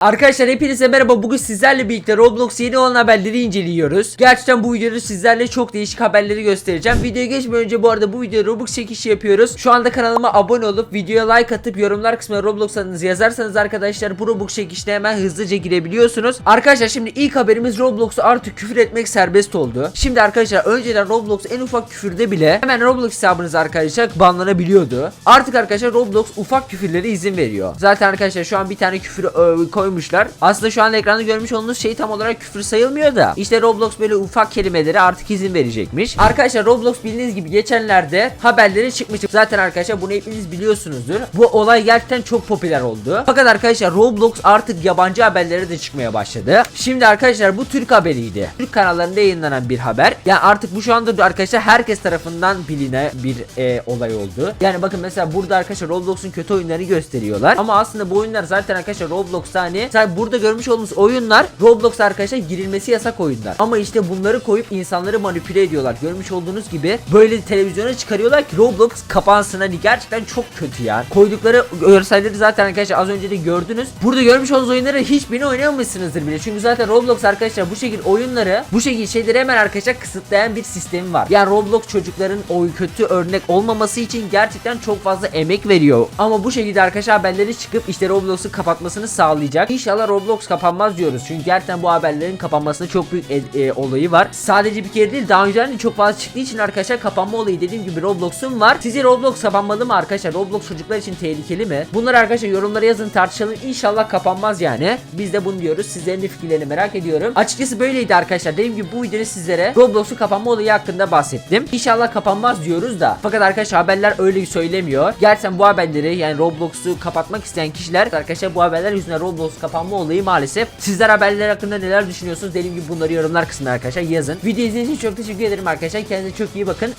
Arkadaşlar hepinize merhaba. Bugün sizlerle birlikte Roblox yeni olan haberleri inceliyoruz. Gerçekten bu videoda sizlerle çok değişik haberleri göstereceğim. Videoya geçmeden önce bu arada bu videoda Robux çekişi yapıyoruz. Şu anda kanalıma abone olup videoya like atıp yorumlar kısmına Roblox adınızı yazarsanız arkadaşlar bu Robux çekişine hemen hızlıca girebiliyorsunuz. Arkadaşlar şimdi ilk haberimiz Roblox'u artık küfür etmek serbest oldu. Şimdi arkadaşlar önceden Roblox en ufak küfürde bile hemen Roblox hesabınız arkadaşlar banlanabiliyordu. Artık arkadaşlar Roblox ufak küfürlere izin veriyor. Zaten arkadaşlar şu an bir tane küfür ö, koymuşlar. Aslında şu an ekranda görmüş olduğunuz şey tam olarak küfür sayılmıyor da. İşte Roblox böyle ufak kelimelere artık izin verecekmiş. Arkadaşlar Roblox bildiğiniz gibi geçenlerde haberleri çıkmıştı. Zaten arkadaşlar bunu hepiniz biliyorsunuzdur. Bu olay gerçekten çok popüler oldu. Fakat arkadaşlar Roblox artık yabancı haberlere de çıkmaya başladı. Şimdi arkadaşlar bu Türk haberiydi. Türk kanallarında yayınlanan bir haber. Yani artık bu şu anda arkadaşlar herkes tarafından bilinen bir e, olay oldu. Yani bakın mesela burada arkadaşlar Roblox'un kötü oyunlarını gösteriyorlar. Ama aslında bu oyunlar zaten arkadaşlar Roblox'ta hani zaten burada görmüş olduğunuz oyunlar Roblox arkadaşlar girilmesi yasak oyunlar. Ama işte bunları koyup insanları manipüle ediyorlar. Görmüş olduğunuz gibi böyle televizyona çıkarıyorlar ki Roblox kapansın hani gerçekten çok kötü ya. Koydukları görselleri zaten arkadaşlar az önce de gördünüz. Burada görmüş olduğunuz oyunları hiçbirini oynamamışsınızdır bile. Çünkü zaten Roblox arkadaşlar bu şekilde oyunları bu şekilde şeyleri hemen arkadaşlar kısıtlayan bir sistemi var. Yani Roblox çocukların o kötü örnek olmaması için gerçekten çok fazla emek veriyor. Ama bu şekilde arkadaşlar haberleri çıkıp işte Roblox'u kapatmasını sağlayacak. İnşallah Roblox kapanmaz diyoruz. Çünkü gerçekten bu haberlerin kapanmasında çok büyük e- e, olayı var. Sadece bir kere değil daha önceden de çok fazla çıktığı için arkadaşlar kapanma olayı dediğim gibi Roblox'un var. Sizce Roblox kapanmalı mı arkadaşlar? Roblox çocuklar için tehlikeli mi? Bunları arkadaşlar yorumlara yazın tartışalım. İnşallah kapanmaz yani. Biz de bunu diyoruz. Sizlerin de fikirlerini merak ediyorum. Açıkçası böyleydi arkadaşlar. Dediğim gibi bu videoda sizlere Roblox'un kapanma olayı hakkında bahsettim. İnşallah kapanmaz diyoruz da. Fakat arkadaşlar haberler öyle söylemiyor. Gerçekten bu haberleri yani Roblox'u kapatmak isteyen kişiler arkadaşlar bu haberler yüzünden Roblox kapanma olayı maalesef. Sizler haberler hakkında neler düşünüyorsunuz? Dediğim gibi bunları yorumlar kısmına arkadaşlar yazın. Video izlediğiniz için çok teşekkür ederim arkadaşlar. Kendinize çok iyi bakın.